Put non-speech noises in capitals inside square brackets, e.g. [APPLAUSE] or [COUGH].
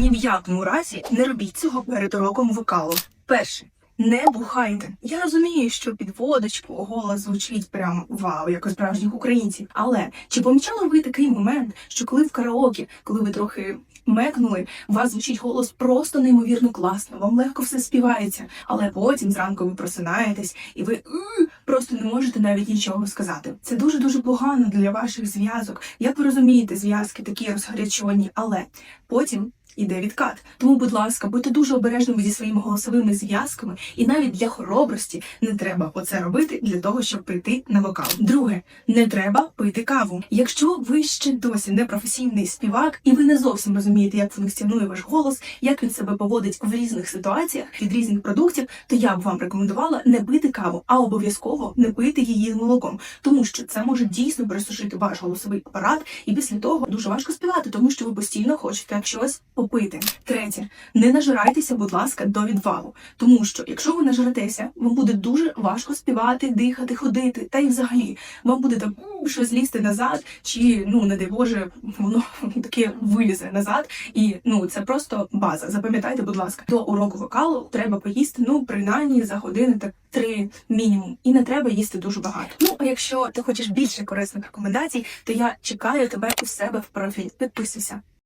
Ні в якому разі не робіть цього перед уроком вокалу. Перше. Не бухайте. Я розумію, що під водочку голос звучить прям вау, як у справжніх українців. Але чи помічали ви такий момент, що коли в караоке, коли ви трохи мекнули, у вас звучить голос просто неймовірно класно, вам легко все співається, але потім зранку ви просинаєтесь і ви просто не можете навіть нічого сказати. Це дуже дуже погано для ваших зв'язок. Як ви розумієте, зв'язки такі розгарячені, але потім. Іде відкат. Тому, будь ласка, будьте дуже обережними зі своїми голосовими зв'язками, і навіть для хоробрості не треба оце робити для того, щоб прийти на вокал. Друге, не треба пити каву. Якщо ви ще досі не професійний співак, і ви не зовсім розумієте, як функціонує ваш голос, як він себе поводить в різних ситуаціях від різних продуктів, то я б вам рекомендувала не пити каву, а обов'язково не пити її з молоком, тому що це може дійсно пересушити ваш голосовий апарат, і після того дуже важко співати, тому що ви постійно хочете щось попити. Третє, не нажирайтеся, будь ласка, до відвалу, тому що якщо ви нажретеся, вам буде дуже важко співати, дихати, ходити, та й взагалі вам буде там щось лізти назад, чи ну не дай Боже, воно [LAUGHS] таке вилізе назад. І ну це просто база. Запам'ятайте, будь ласка, до уроку вокалу треба поїсти ну принаймні за години так три мінімум, і не треба їсти дуже багато. Ну а якщо ти хочеш більше корисних рекомендацій, то я чекаю тебе у себе в профіль. Підписуйся.